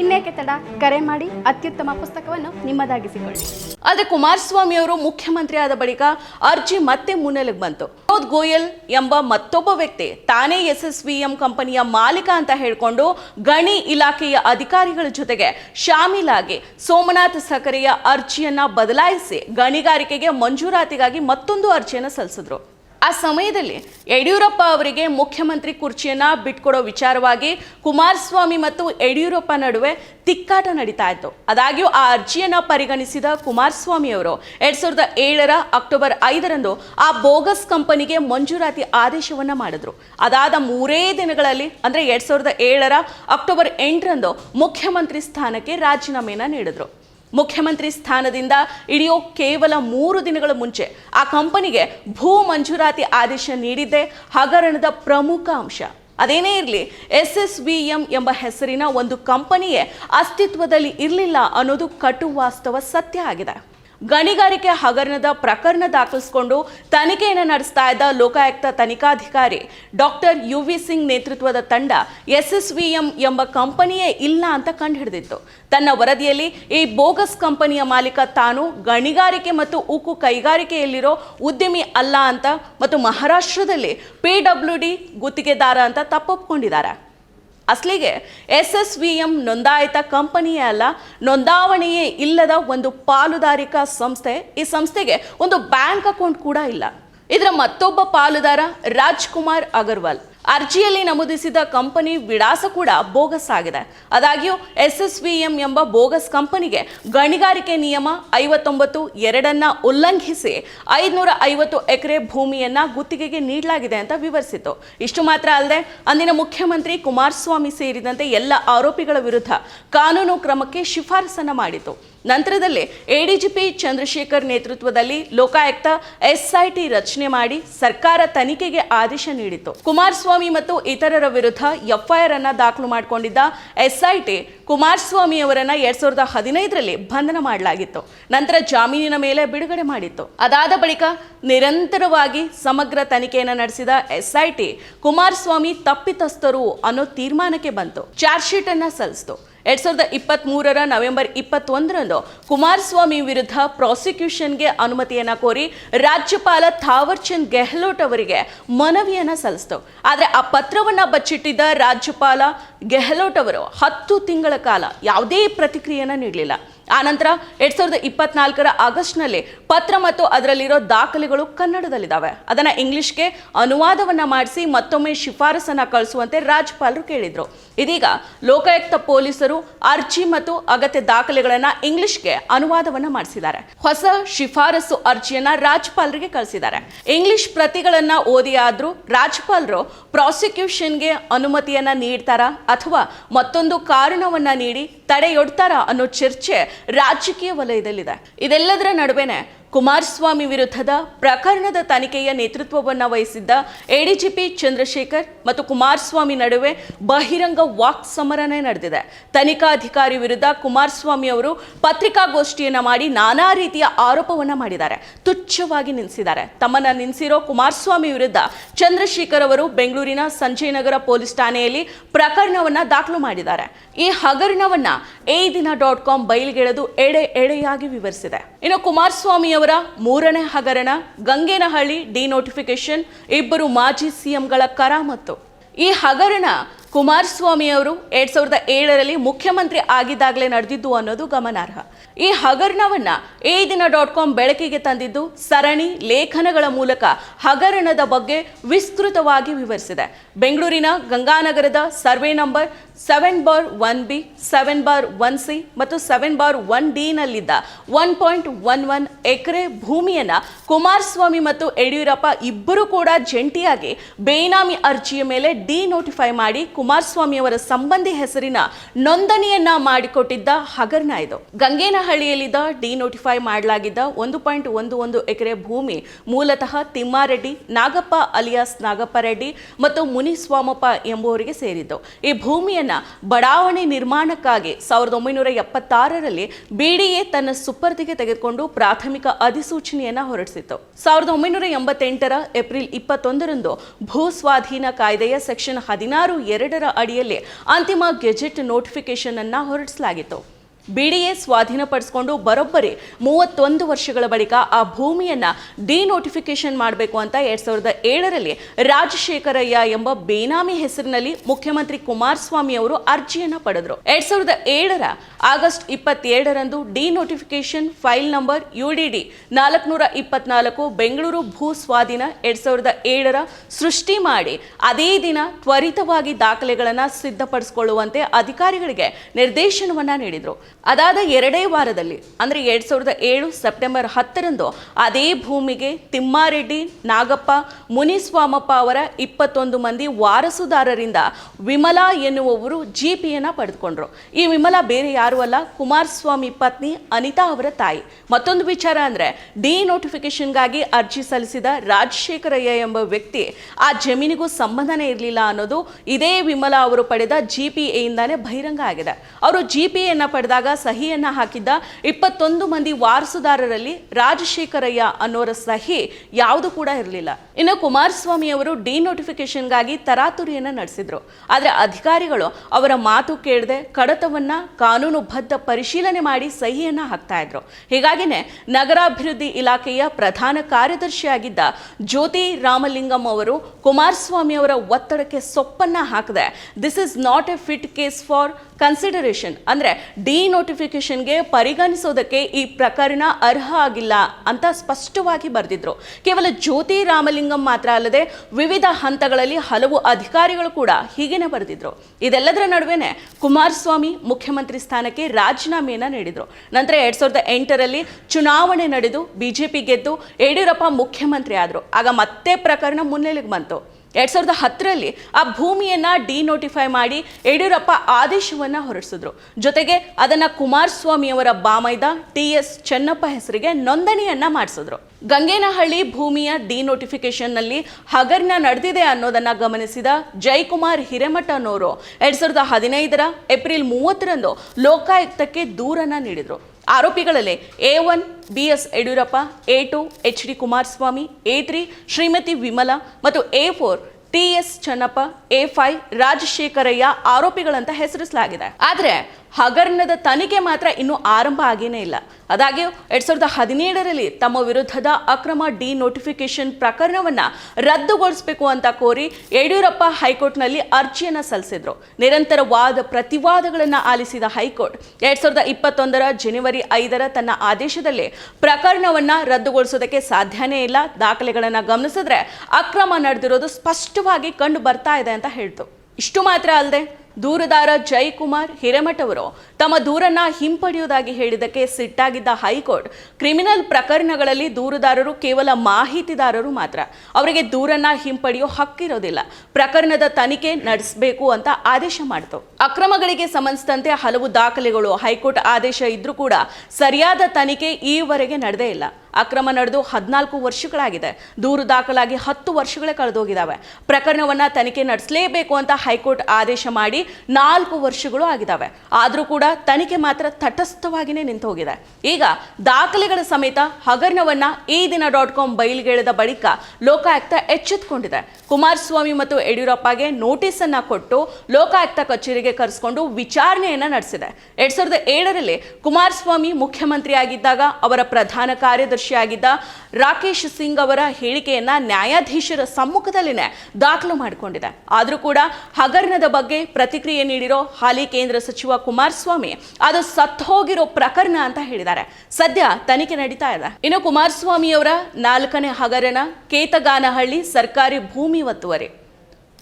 ಇನ್ನೇಕೆ ತಡ? ಕರೆ ಮಾಡಿ, ಅತ್ಯುತ್ತಮ ಪುಸ್ತಕವನ್ನು ನಿಮ್ಮದಾಗಿಸಿಕೊಳ್ಳಿ. ಆದ್ರೆ ಕುಮಾರಸ್ವಾಮಿ ಅವರು ಮುಖ್ಯಮಂತ್ರಿ ಆದ ಬಳಿಕ ಅರ್ಜಿ ಮತ್ತೆ ಮುನ್ನೆಲೆಗೆ ಬಂತು. ವಿನೋದ್ ಗೋಯಲ್ ಎಂಬ ಮತ್ತೊಬ್ಬ ವ್ಯಕ್ತಿ ತಾನೇ ಎಸ್ ಎಸ್ ವಿ ಎಂ ಕಂಪನಿಯ ಮಾಲೀಕ ಅಂತ ಹೇಳಿಕೊಂಡು ಗಣಿ ಇಲಾಖೆಯ ಅಧಿಕಾರಿಗಳ ಜೊತೆಗೆ ಶಾಮೀಲಾಗಿ ಸೋಮನಾಥ್ ಸಕರೆಯ ಅರ್ಜಿಯನ್ನ ಬದಲಾಯಿಸಿ ಗಣಿಗಾರಿಕೆಗೆ ಮಂಜೂರಾತಿಗಾಗಿ ಮತ್ತೊಂದು ಅರ್ಜಿಯನ್ನು ಸಲ್ಲಿಸಿದ್ರು. ಆ ಸಮಯದಲ್ಲಿ ಯಡಿಯೂರಪ್ಪ ಅವರಿಗೆ ಮುಖ್ಯಮಂತ್ರಿ ಕುರ್ಚಿಯನ್ನು ಬಿಟ್ಕೊಡೋ ವಿಚಾರವಾಗಿ ಕುಮಾರಸ್ವಾಮಿ ಮತ್ತು ಯಡಿಯೂರಪ್ಪ ನಡುವೆ ತಿಕ್ಕಾಟ ನಡೀತಾ ಇತ್ತು. ಆದಾಗ್ಯೂ ಆ ಅರ್ಜಿಯನ್ನು ಪರಿಗಣಿಸಿದ ಕುಮಾರಸ್ವಾಮಿ ಅವರು ಎರಡ್ ಸಾವಿರದ ಏಳರ ಅಕ್ಟೋಬರ್ ಐದರಂದು ಆ ಬೋಗಸ್ ಕಂಪನಿಗೆ ಮಂಜೂರಾತಿ ಆದೇಶವನ್ನು ಮಾಡಿದ್ರು. ಅದಾದ ಮೂರೇ ದಿನಗಳಲ್ಲಿ ಅಂದರೆ ಎರಡ್ ಸಾವಿರದ ಏಳರ ಅಕ್ಟೋಬರ್ ಎಂಟರಂದು ಮುಖ್ಯಮಂತ್ರಿ ಸ್ಥಾನಕ್ಕೆ ರಾಜೀನಾಮೆಯನ್ನು ನೀಡಿದ್ರು. ಮುಖ್ಯಮಂತ್ರಿ ಸ್ಥಾನದಿಂದ ಇಡಿಯೋ ಕೇವಲ ಮೂರು ದಿನಗಳ ಮುಂಚೆ ಆ ಕಂಪನಿಗೆ ಭೂ ಮಂಜೂರಾತಿ ಆದೇಶ ನೀಡಿದ್ದೆ. ಹಗರಣದ ಪ್ರಮುಖ ಅಂಶ. ಅದೇನೇ ಇರಲಿ ಎಸ್ ಎಸ್ ವಿ ಎಂ ಎಂಬ ಹೆಸರಿನ ಒಂದು ಕಂಪನಿಯೇ ಅಸ್ತಿತ್ವದಲ್ಲಿ ಇರಲಿಲ್ಲ ಅನ್ನೋದು ಕಟು ವಾಸ್ತವ ಸತ್ಯ ಆಗಿದೆ. ಗಣಿಗಾರಿಕೆ ಹಗರಣದ ಪ್ರಕರಣ ದಾಖಲಿಸಿಕೊಂಡು ತನಿಖೆಯನ್ನು ನಡೆಸ್ತಾ ಇದ್ದ ಲೋಕಾಯುಕ್ತ ತನಿಖಾಧಿಕಾರಿ ಡಾಕ್ಟರ್ ಯು ವಿ ಸಿಂಗ್ ನೇತೃತ್ವದ ತಂಡ ಎಸ್ಎಸ್ವಿಎಂ ಎಂಬ ಕಂಪನಿಯೇ ಇಲ್ಲ ಅಂತ ಕಂಡುಹಿಡಿದಿತ್ತು. ತನ್ನ ವರದಿಯಲ್ಲಿ ಈ ಬೋಗಸ್ ಕಂಪನಿಯ ಮಾಲೀಕ ತಾನು ಗಣಿಗಾರಿಕೆ ಮತ್ತು ಉಕ್ಕು ಕೈಗಾರಿಕೆಯಲ್ಲಿರೋ ಉದ್ಯಮಿ ಅಲ್ಲ ಅಂತ ಮತ್ತು ಮಹಾರಾಷ್ಟ್ರದಲ್ಲಿ ಪಿ ಡಬ್ಲ್ಯೂ ಡಿ ಗುತ್ತಿಗೆದಾರ ಅಂತ ತಪ್ಪೊಪ್ಕೊಂಡಿದ್ದಾರೆ. ಅಸಲಿಗೆ ಎಸ್ ಎಸ್ ವಿ ಎಂ ನೋಂದಾಯಿತ ಕಂಪನಿಯೇ ಅಲ್ಲ, ನೋಂದಾವಣೆಯೇ ಇಲ್ಲದ ಒಂದು ಪಾಲುದಾರಿಕಾ ಸಂಸ್ಥೆ. ಈ ಸಂಸ್ಥೆಗೆ ಒಂದು ಬ್ಯಾಂಕ್ ಅಕೌಂಟ್ ಕೂಡ ಇಲ್ಲ. ಇದರ ಮತ್ತೊಬ್ಬ ಪಾಲುದಾರ ರಾಜ್ಕುಮಾರ್ ಅಗರ್ವಾಲ್. ಅರ್ಜಿಯಲ್ಲಿ ನಮೂದಿಸಿದ ಕಂಪನಿ ವಿಳಾಸ ಕೂಡ ಬೋಗಸ್ ಆಗಿದೆ. ಆದಾಗ್ಯೂ ಎಸ್ ಎಸ್ ವಿ ಎಂ ಎಂಬ ಬೋಗಸ್ ಕಂಪನಿಗೆ ಗಣಿಗಾರಿಕೆ ನಿಯಮ ಐವತ್ತೊಂಬತ್ತು ಎರಡನ್ನ ಉಲ್ಲಂಘಿಸಿ ಐದುನೂರ ಐವತ್ತು ಎಕರೆ ಭೂಮಿಯನ್ನ ಗುತ್ತಿಗೆಗೆ ನೀಡಲಾಗಿದೆ ಅಂತ ವಿವರಿಸಿತು ಇಷ್ಟು ಮಾತ್ರ ಅಲ್ಲದೆ, ಅಂದಿನ ಮುಖ್ಯಮಂತ್ರಿ ಕುಮಾರಸ್ವಾಮಿ ಸೇರಿದಂತೆ ಎಲ್ಲ ಆರೋಪಿಗಳ ವಿರುದ್ಧ ಕಾನೂನು ಕ್ರಮಕ್ಕೆ ಶಿಫಾರಸನ್ನು ಮಾಡಿತು. ನಂತರದಲ್ಲಿ ಎಡಿಜಿಪಿ ಚಂದ್ರಶೇಖರ್ ನೇತೃತ್ವದಲ್ಲಿ ಲೋಕಾಯುಕ್ತ ಎಸ್ಐಟಿ ರಚನೆ ಮಾಡಿ ಸರ್ಕಾರ ತನಿಖೆಗೆ ಆದೇಶ ನೀಡಿತು ಕುಮಾರಸ್ವಾಮಿ ಮತ್ತು ಇತರರ ವಿರುದ್ಧ ಎಫ್ಐಆರ್ ಅನ್ನ ದಾಖಲು ಮಾಡಿಕೊಂಡಿದ್ದ ಎಸ್ಐಟಿ ಕುಮಾರಸ್ವಾಮಿ ಅವರನ್ನ ಎರಡ್ ಸಾವಿರದ ಹದಿನೈದರಲ್ಲಿ ಬಂಧನ ಮಾಡಲಾಗಿತ್ತು. ನಂತರ ಜಾಮೀನಿನ ಮೇಲೆ ಬಿಡುಗಡೆ ಮಾಡಿತ್ತು. ಅದಾದ ಬಳಿಕ ನಿರಂತರವಾಗಿ ಸಮಗ್ರ ತನಿಖೆಯನ್ನು ನಡೆಸಿದ ಎಸ್ಐಟಿ ಕುಮಾರಸ್ವಾಮಿ ತಪ್ಪಿತಸ್ಥರು ಅನ್ನೋ ತೀರ್ಮಾನಕ್ಕೆ ಬಂತು. ಚಾರ್ಜ್ ಶೀಟ್ ಅನ್ನ ಸಲ್ಲಿಸಿತು. ಎರಡ್ ಸಾವಿರದ ಇಪ್ಪತ್ತ್ ಮೂರರ ನವೆಂಬರ್ ಇಪ್ಪತ್ತೊಂದರಂದು ಕುಮಾರಸ್ವಾಮಿ ವಿರುದ್ಧ ಪ್ರಾಸಿಕ್ಯೂಷನ್ಗೆ ಅನುಮತಿಯನ್ನು ಕೋರಿ ರಾಜ್ಯಪಾಲ ಥಾವರ್ಚಂದ್ ಗೆಹ್ಲೋಟ್ ಅವರಿಗೆ ಮನವಿಯನ್ನು ಸಲ್ಲಿಸಿತು. ಆದರೆ ಆ ಪತ್ರವನ್ನು ಬಚ್ಚಿಟ್ಟಿದ್ದ ರಾಜ್ಯಪಾಲ ಗೆಹ್ಲೋಟ್ ಅವರು. ಹತ್ತು ತಿಂಗಳ ಕಾಲ ಯಾವುದೇ ಪ್ರತಿಕ್ರಿಯೆಯನ್ನು ನೀಡಲಿಲ್ಲ. ಆನಂತರ ಎರಡ್ ಸಾವಿರದ ಇಪ್ಪತ್ನಾಲ್ಕರ ಆಗಸ್ಟ್ನಲ್ಲಿ ಪತ್ರ ಮತ್ತು ಅದರಲ್ಲಿರೋ ದಾಖಲೆಗಳು ಕನ್ನಡದಲ್ಲಿದ್ದಾವೆ. ಅದನ್ನು ಇಂಗ್ಲಿಷ್ಗೆ ಅನುವಾದವನ್ನು ಮಾಡಿಸಿ ಮತ್ತೊಮ್ಮೆ ಶಿಫಾರಸನ್ನು ಕಳಿಸುವಂತೆ ರಾಜ್ಯಪಾಲರು ಕೇಳಿದರು. ಇದೀಗ ಲೋಕಾಯುಕ್ತ ಪೊಲೀಸರು ಅರ್ಜಿ ಮತ್ತು ಅಗತ್ಯ ದಾಖಲೆಗಳನ್ನ ಇಂಗ್ಲಿಷ್ಗೆ ಅನುವಾದವನ್ನು ಮಾಡಿಸಿದ್ದಾರೆ. ಹೊಸ ಶಿಫಾರಸು ಅರ್ಜಿಯನ್ನು ರಾಜ್ಯಪಾಲರಿಗೆ ಕಳಿಸಿದ್ದಾರೆ. ಇಂಗ್ಲಿಷ್ ಪ್ರತಿಗಳನ್ನು ಓದಿ ಆದ್ರೂ ರಾಜ್ಯಪಾಲರು ಪ್ರಾಸಿಕ್ಯೂಷನ್ಗೆ ಅನುಮತಿಯನ್ನು ನೀಡ್ತಾರಾ? ಅಥವಾ ಮತ್ತೊಂದು ಕಾರಣವನ್ನ ನೀಡಿ ತಡೆಯೊಡ್ತಾರಾ ಅನ್ನೋ ಚರ್ಚೆ ರಾಜಕೀಯ ವಲಯದಲ್ಲಿದೆ. ಇದೆಲ್ಲದರ ನಡುವೆನೆ ಕುಮಾರಸ್ವಾಮಿ ವಿರುದ್ಧದ ಪ್ರಕರಣದ ತನಿಖೆಯ ನೇತೃತ್ವವನ್ನು ವಹಿಸಿದ್ದ ಎಡಿಜಿಪಿ ಚಂದ್ರಶೇಖರ್ ಮತ್ತು ಕುಮಾರಸ್ವಾಮಿ ನಡುವೆ ಬಹಿರಂಗ ವಾಕ್ ಸಮರನೇ ನಡೆದಿದೆ. ತನಿಖಾಧಿಕಾರಿ ವಿರುದ್ಧ ಕುಮಾರಸ್ವಾಮಿ ಅವರು ಪತ್ರಿಕಾಗೋಷ್ಠಿಯನ್ನು ಮಾಡಿ ನಾನಾ ರೀತಿಯ ಆರೋಪವನ್ನು ಮಾಡಿದ್ದಾರೆ. ತುಚ್ಛವಾಗಿ ನಿಲ್ಲಿಸಿದ್ದಾರೆ ತಮ್ಮನ್ನು ನಿಲ್ಲಿಸಿರೋ ಕುಮಾರಸ್ವಾಮಿ ವಿರುದ್ಧ ಚಂದ್ರಶೇಖರ್ ಅವರು ಬೆಂಗಳೂರಿನ ಸಂಜಯ್ ನಗರ ಪೊಲೀಸ್ ಠಾಣೆಯಲ್ಲಿ ಪ್ರಕರಣವನ್ನು ದಾಖಲು ಮಾಡಿದ್ದಾರೆ. ಈ ಹಗರಣವನ್ನು ಏ ದಿನ ಡಾಟ್ ಕಾಮ್ ಬಯಲಿಗೆಳೆದು ಎಡೆ ಎಡೆಯಾಗಿ ವಿವರಿಸಿದೆ. ಇನ್ನು ಕುಮಾರಸ್ವಾಮಿ ಅವರ ಮೂರನೇ ಹಗರಣ ಗಂಗೇನಹಳ್ಳಿ ಡಿನೋಟಿಫಿಕೇಶನ್ ಇಬ್ಬರು ಮಾಜಿ ಸಿಎಂಗಳ ಕರಾಮತ್ತು. ಈ ಹಗರಣ ಕುಮಾರಸ್ವಾಮಿ ಅವರು ಎರಡ್ ಸಾವಿರದ ಏಳರಲ್ಲಿ ಮುಖ್ಯಮಂತ್ರಿ ಆಗಿದ್ದಾಗಲೇ ನಡೆದಿದ್ದು ಅನ್ನೋದು ಗಮನಾರ್ಹ. ಈ ಹಗರಣವನ್ನ ಈ ದಿನ ಡಾಟ್ ಕಾಮ್ ಬೆಳಕಿಗೆ ತಂದಿದ್ದು ಸರಣಿ ಲೇಖನಗಳ ಮೂಲಕ ಹಗರಣದ ಬಗ್ಗೆ ವಿಸ್ತೃತವಾಗಿ ವಿವರಿಸಿದೆ. ಬೆಂಗಳೂರಿನ ಗಂಗಾನಗರದ survey number seven bar one B, seven bar one C ಮತ್ತು ಸೆವೆನ್ ಬಾರ್ ಒನ್ ಡಿನಲ್ಲಿದ್ದ ಒನ್ ಪಾಯಿಂಟ್ ಒನ್ ಒನ್ ಎಕರೆ ಭೂಮಿಯನ್ನ ಕುಮಾರಸ್ವಾಮಿ ಮತ್ತು ಯಡಿಯೂರಪ್ಪ ಇಬ್ಬರು ಕೂಡ ಜಂಟಿಯಾಗಿ ಬೇನಾಮಿ ಅರ್ಜಿಯ ಮೇಲೆ ಡಿ ನೋಟಿಫೈ ಮಾಡಿ ಕುಮಾರಸ್ವಾಮಿ ಅವರ ಸಂಬಂಧಿ ಹೆಸರಿನ ನೋಂದಣಿಯನ್ನ ಮಾಡಿಕೊಟ್ಟಿದ್ದ ಹಗರಣ ಇದು. ಗಂಗೇನಹಳ್ಳಿಯಲ್ಲಿದ್ದ ಡಿ ನೋಟಿಫೈ ಮಾಡಲಾಗಿದ್ದ ಒಂದು ಪಾಯಿಂಟ್ ಒಂದು ಒಂದು ಎಕರೆ ಭೂಮಿ ಮೂಲತಃ ತಿಮ್ಮಾರೆಡ್ಡಿ, ನಾಗಪ್ಪ ಅಲಿಯಾಸ್ ನಾಗಪ್ಪ ರೆಡ್ಡಿ ಮತ್ತು ಮುನಿಸ್ವಾಮಪ್ಪ ಎಂಬುವರಿಗೆ ಸೇರಿದ್ದು. ಈ ಭೂಮಿಯನ್ನ ಬಡಾವಣೆ ನಿರ್ಮಾಣಕ್ಕಾಗಿ ಸಾವಿರದ ಒಂಬೈನೂರ ಎಪ್ಪತ್ತಾರರಲ್ಲಿ ಬಿಡಿಎ ತನ್ನ ಸುಪರ್ದಿಗೆ ತೆಗೆದುಕೊಂಡು ಪ್ರಾಥಮಿಕ ಅಧಿಸೂಚನೆಯನ್ನ ಹೊರಡಿಸಿತ್ತು. ಸಾವಿರದ ಒಂಬೈನೂರ ಎಂಬತ್ತೆಂಟರ ಏಪ್ರಿಲ್ ಇಪ್ಪತ್ತೊಂದರಂದು ಭೂ ಸ್ವಾಧೀನ ಕಾಯ್ದೆಯ ಸೆಕ್ಷನ್ ಹದಿನಾರು ಎರಡರ ಅಡಿಯಲ್ಲಿ ಅಂತಿಮ ಗೆಜೆಟ್ ನೋಟಿಫಿಕೇಶನ್ ಅನ್ನ ಹೊರಡಿಸಲಾಗಿತ್ತು. ಬಿಡಿಎ ಸ್ವಾಧೀನಪಡಿಸಿಕೊಂಡು ಬರೋಬ್ಬರಿ ಮೂವತ್ತೊಂದು ವರ್ಷಗಳ ಬಳಿಕ ಆ ಭೂಮಿಯನ್ನು ಡಿನೋಟಿಫಿಕೇಶನ್ ಮಾಡಬೇಕು ಅಂತ ಎರಡು ಸಾವಿರದ ಏಳರಲ್ಲಿ ರಾಜಶೇಖರಯ್ಯ ಎಂಬ ಬೇನಾಮಿ ಹೆಸರಿನಲ್ಲಿ ಮುಖ್ಯಮಂತ್ರಿ ಕುಮಾರಸ್ವಾಮಿ ಅವರು ಅರ್ಜಿಯನ್ನು ಪಡೆದ್ರು. ಎರಡ್ ಸಾವಿರದ ಏಳರ ಆಗಸ್ಟ್ ಇಪ್ಪತ್ತೇಳರಂದು ಡಿನೋಟಿಫಿಕೇಷನ್ ಫೈಲ್ ನಂಬರ್ ಯುಡಿಡಿ ನಾಲ್ಕುನೂರ ಇಪ್ಪತ್ನಾಲ್ಕು ಬೆಂಗಳೂರು ಭೂ ಸ್ವಾಧೀನ ಎರಡ್ ಸಾವಿರದ ಏಳರ ಸೃಷ್ಟಿ ಮಾಡಿ ಅದೇ ದಿನ ತ್ವರಿತವಾಗಿ ದಾಖಲೆಗಳನ್ನು ಸಿದ್ಧಪಡಿಸಿಕೊಳ್ಳುವಂತೆ ಅಧಿಕಾರಿಗಳಿಗೆ ನಿರ್ದೇಶನವನ್ನು ನೀಡಿದ್ರು. ಅದಾದ ಎರಡೇ ವಾರದಲ್ಲಿ, ಅಂದರೆ ಎರಡು ಸಾವಿರದ ಏಳು ಸೆಪ್ಟೆಂಬರ್ ಹತ್ತರಂದು, ಅದೇ ಭೂಮಿಗೆ ತಿಮ್ಮಾರೆಡ್ಡಿ, ನಾಗಪ್ಪ, ಮುನಿಸ್ವಾಮಪ್ಪ ಅವರ ಇಪ್ಪತ್ತೊಂದು ಮಂದಿ ವಾರಸುದಾರರಿಂದ ವಿಮಲಾ ಎನ್ನುವವರು ಜಿಪಿಯನ್ನ ಪಡೆದುಕೊಂಡ್ರು. ಈ ವಿಮಲಾ ಬೇರೆ ಯಾರು ಅಲ್ಲ, ಕುಮಾರಸ್ವಾಮಿ ಪತ್ನಿ ಅನಿತಾ ಅವರ ತಾಯಿ. ಮತ್ತೊಂದು ವಿಚಾರ ಅಂದರೆ ಡಿ ನೋಟಿಫಿಕೇಶನ್ಗಾಗಿ ಅರ್ಜಿ ಸಲ್ಲಿಸಿದ ರಾಜಶೇಖರಯ್ಯ ಎಂಬ ವ್ಯಕ್ತಿ, ಆ ಜಮೀನಿಗೂ ಸಂಬಂಧನೇ ಇರಲಿಲ್ಲ ಅನ್ನೋದು ಇದೇ ವಿಮಲಾ ಅವರು ಪಡೆದ ಜಿ ಪಿ ಎಯಿಂದಾನೇ ಬಹಿರಂಗ ಆಗಿದೆ. ಅವರು ಜಿ ಪಿ ಎನ್ನು ಪಡೆದಾಗ ಸಹಿಯನ್ನ ಹಾಕಿದ್ದ ಇಪ್ಪತ್ತೊಂದು ಮಂದಿ ವಾರಸುದಾರರಲ್ಲಿ ರಾಜಶೇಖರಯ್ಯ ಅನ್ನೋರ ಸಹಿ ಯಾವುದು ಕೂಡ ಇರಲಿಲ್ಲ. ಇನ್ನು ಕುಮಾರಸ್ವಾಮಿ ಅವರು ಡಿ ನೋಟಿಫಿಕೇಶನ್ಗಾಗಿ ತರಾತುರಿಯನ್ನ ನಡೆಸಿದ್ರು. ಆದ್ರೆ ಅಧಿಕಾರಿಗಳು ಅವರ ಮಾತು ಕೇಳದೆ ಕಡತವನ್ನ ಕಾನೂನುಬದ್ಧ ಪರಿಶೀಲನೆ ಮಾಡಿ ಸಹಿಯನ್ನ ಹಾಕ್ತಾ ಇದ್ರು. ಹೀಗಾಗಿನೇ ನಗರಾಭಿವೃದ್ಧಿ ಇಲಾಖೆಯ ಪ್ರಧಾನ ಕಾರ್ಯದರ್ಶಿಯಾಗಿದ್ದ ಜ್ಯೋತಿ ರಾಮಲಿಂಗಂ ಅವರು ಕುಮಾರಸ್ವಾಮಿ ಅವರ ಒತ್ತಡಕ್ಕೆ ಸೊಪ್ಪನ್ನ ಹಾಕದೆ this is not a fit case for consideration ಅಂದ್ರೆ ಡಿ ನೋಟಿಫಿಕೇಶನ್ಗೆ ಪರಿಗಣಿಸೋದಕ್ಕೆ ಈ ಪ್ರಕರಣ ಅರ್ಹ ಆಗಿಲ್ಲ ಅಂತ ಸ್ಪಷ್ಟವಾಗಿ ಬರೆದಿದ್ರು. ಕೇವಲ ಜ್ಯೋತಿ ರಾಮಲಿಂಗಂ ಮಾತ್ರ ಅಲ್ಲದೆ ವಿವಿಧ ಹಂತಗಳಲ್ಲಿ ಹಲವು ಅಧಿಕಾರಿಗಳು ಕೂಡ ಹೀಗೇನೆ ಬರೆದಿದ್ರು. ಇದೆಲ್ಲದರ ನಡುವೆನೆ ಕುಮಾರಸ್ವಾಮಿ ಮುಖ್ಯಮಂತ್ರಿ ಸ್ಥಾನಕ್ಕೆ ರಾಜೀನಾಮೆಯನ್ನ ನೀಡಿದ್ರು. ನಂತರ ಎರಡ್ ಸಾವಿರದ ಎಂಟರಲ್ಲಿ ಚುನಾವಣೆ ನಡೆದು ಬಿಜೆಪಿ ಗೆದ್ದು ಯಡಿಯೂರಪ್ಪ ಮುಖ್ಯಮಂತ್ರಿ ಆದರು. ಆಗ ಮತ್ತೆ ಪ್ರಕರಣ ಮುನ್ನೆಲೆಗೆ ಬಂತು. ಎರಡ್ ಸಾವಿರದ ಹತ್ತರಲ್ಲಿ ಆ ಭೂಮಿಯನ್ನು ಡಿನೋಟಿಫೈ ಮಾಡಿ ಯಡಿಯೂರಪ್ಪ ಆದೇಶವನ್ನು ಹೊರಡಿಸಿದ್ರು. ಜೊತೆಗೆ ಅದನ್ನು ಕುಮಾರಸ್ವಾಮಿಯವರ ಬಾಮೈದ ಟಿ ಎಸ್ ಚೆನ್ನಪ್ಪ ಹೆಸರಿಗೆ ನೋಂದಣಿಯನ್ನು ಮಾಡಿಸಿದ್ರು. ಗಂಗೇನಹಳ್ಳಿ ಭೂಮಿಯ ಡಿನೋಟಿಫಿಕೇಶನ್ನಲ್ಲಿ ಹಗರಣ ನಡೆದಿದೆ ಅನ್ನೋದನ್ನು ಗಮನಿಸಿದ ಜಯಕುಮಾರ್ ಅನ್ನೋರು ಎರಡು ಸಾವಿರದ ಹದಿನೈದರ ಏಪ್ರಿಲ್ ಮೂವತ್ತರಂದು ಲೋಕಾಯುಕ್ತಕ್ಕೆ ದೂರನ್ನು ನೀಡಿದ್ರು. ಆರೋಪಿಗಳಲ್ಲಿ A one, B S Yediyurappa, A two, H D Kumaraswamy, A three Shrimati Vimala ಮತ್ತು A four T S Channappa, A five Rajashekaraiah ಆರೋಪಿಗಳಂತ ಹೆಸರಿಸಲಾಗಿದೆ. ಆದರೆ ಹಗರಣದ ತನಿಖೆ ಮಾತ್ರ ಇನ್ನೂ ಆರಂಭ ಆಗೇನೇ ಇಲ್ಲ. ಅದಾಗೆ ಎರಡ್ ಸಾವಿರದ ಹದಿನೇಳರಲ್ಲಿ ತಮ್ಮ ವಿರುದ್ಧದ ಅಕ್ರಮ ಡಿ ನೋಟಿಫಿಕೇಶನ್ ಪ್ರಕರಣವನ್ನ ರದ್ದುಗೊಳಿಸಬೇಕು ಅಂತ ಕೋರಿ ಯಡಿಯೂರಪ್ಪ ಹೈಕೋರ್ಟ್ನಲ್ಲಿ ಅರ್ಜಿಯನ್ನು ಸಲ್ಲಿಸಿದ್ರು. ನಿರಂತರ ವಾದ ಪ್ರತಿವಾದಗಳನ್ನು ಆಲಿಸಿದ ಹೈಕೋರ್ಟ್ ಎರಡ್ ಸಾವಿರದ ಇಪ್ಪತ್ತೊಂದರ ಜನವರಿ ಐದರ ತನ್ನ ಆದೇಶದಲ್ಲಿ ಪ್ರಕರಣವನ್ನ ರದ್ದುಗೊಳಿಸೋದಕ್ಕೆ ಸಾಧ್ಯನೇ ಇಲ್ಲ. ದಾಖಲೆಗಳನ್ನು ಗಮನಿಸಿದ್ರೆ ಅಕ್ರಮ ನಡೆದಿರೋದು ಸ್ಪಷ್ಟವಾಗಿ ಕಂಡು ಬರ್ತಾ ಇದೆ ಅಂತ ಹೇಳ್ತು. ಇಷ್ಟು ಮಾತ್ರ ಅಲ್ಲದೆ ದೂರುದಾರ ಜಯಕುಮಾರ್ ಹಿರೇಮಠ್ ಅವರು ತಮ್ಮ ದೂರನ್ನ ಹಿಂಪಡೆಯುವುದಾಗಿ ಹೇಳಿದ್ದಕ್ಕೆ ಸಿಟ್ಟಾಗಿದ್ದ ಹೈಕೋರ್ಟ್ ಕ್ರಿಮಿನಲ್ ಪ್ರಕರಣಗಳಲ್ಲಿ ದೂರುದಾರರು ಕೇವಲ ಮಾಹಿತಿದಾರರು ಮಾತ್ರ. ಅವರಿಗೆ ದೂರನ್ನ ಹಿಂಪಡೆಯೋ ಹಕ್ಕಿರೋದಿಲ್ಲ ಪ್ರಕರಣದ ತನಿಖೆ ನಡೆಸಬೇಕು ಅಂತ ಆದೇಶ ಮಾಡಿತು. ಅಕ್ರಮಗಳಿಗೆ ಸಂಬಂಧಿಸಿದಂತೆ ಹಲವು ದಾಖಲೆಗಳು ಹೈಕೋರ್ಟ್ ಆದೇಶ ಇದ್ರೂ ಕೂಡ ಸರಿಯಾದ ತನಿಖೆ ಈವರೆಗೆ ನಡೆದೇ ಇಲ್ಲ. ಅಕ್ರಮ ನಡೆದು ಹದಿನಾಲ್ಕು ವರ್ಷಗಳಾಗಿದೆ. ದೂರು ದಾಖಲಾಗಿ ಹತ್ತು ವರ್ಷಗಳೇ ಕಳೆದೋಗಿದ್ದಾವೆ. ಪ್ರಕರಣವನ್ನ ತನಿಖೆ ನಡೆಸಲೇಬೇಕು ಅಂತ ಹೈಕೋರ್ಟ್ ಆದೇಶ ಮಾಡಿ ನಾಲ್ಕು ವರ್ಷಗಳು ಆಗಿದ್ದಾವೆ. ಆದರೂ ಕೂಡ ತನಿಖೆ ಮಾತ್ರ ತಟಸ್ಥವಾಗಿಯೇ ನಿಂತು ಹೋಗಿದೆ ಈಗ ದಾಖಲೆಗಳ ಸಮೇತ ಹಗರಣವನ್ನ ಈ ದಿನ ಡಾಟ್ ಕಾಮ್ ಬಯಲಿಗೆಳೆದ ಬಳಿಕ ಲೋಕಾಯುಕ್ತ ಎಚ್ಚೆತ್ತುಕೊಂಡಿದೆ ಕುಮಾರಸ್ವಾಮಿ ಮತ್ತು ಯಡಿಯೂರಪ್ಪಗೆ ನೋಟಿಸ್ ಕೊಟ್ಟು ಲೋಕಾಯುಕ್ತ ಕಚೇರಿಗೆ ಕರೆಸಿಕೊಂಡು ವಿಚಾರಣೆಯನ್ನು ನಡೆಸಿದೆ. ಎರಡ್ ಸಾವಿರದ ಏಳರಲ್ಲಿ ಕುಮಾರಸ್ವಾಮಿ ಮುಖ್ಯಮಂತ್ರಿಯಾಗಿದ್ದಾಗ ಅವರ ಪ್ರಧಾನ ಕಾರ್ಯದರ್ಶಿ ಕಾರ್ಯದರ್ಶಿಯಾಗಿದ್ದ ರಾಕೇಶ್ ಸಿಂಗ್ ಅವರ ಹೇಳಿಕೆಯನ್ನ ನ್ಯಾಯಾಧೀಶರ ಸಮ್ಮುಖದಲ್ಲಿನೇ ದಾಖಲು ಮಾಡಿಕೊಂಡಿದೆ. ಆದರೂ ಕೂಡ ಹಗರಣದ ಬಗ್ಗೆ ಪ್ರತಿಕ್ರಿಯೆ ನೀಡಿರೋ ಹಾಲಿ ಕೇಂದ್ರ ಸಚಿವ ಕುಮಾರಸ್ವಾಮಿ ಅದು ಸತ್ತು ಹೋಗಿರೋ ಪ್ರಕರಣ ಅಂತ ಹೇಳಿದ್ದಾರೆ. ಸದ್ಯ ತನಿಖೆ ನಡೀತಾ ಇದೆ. ಇನ್ನು ಕುಮಾರಸ್ವಾಮಿ ಅವರ ನಾಲ್ಕನೇ ಹಗರಣ ಕೇತಗಾನಹಳ್ಳಿ ಸರ್ಕಾರಿ ಭೂಮಿ ಒತ್ತುವರಿ.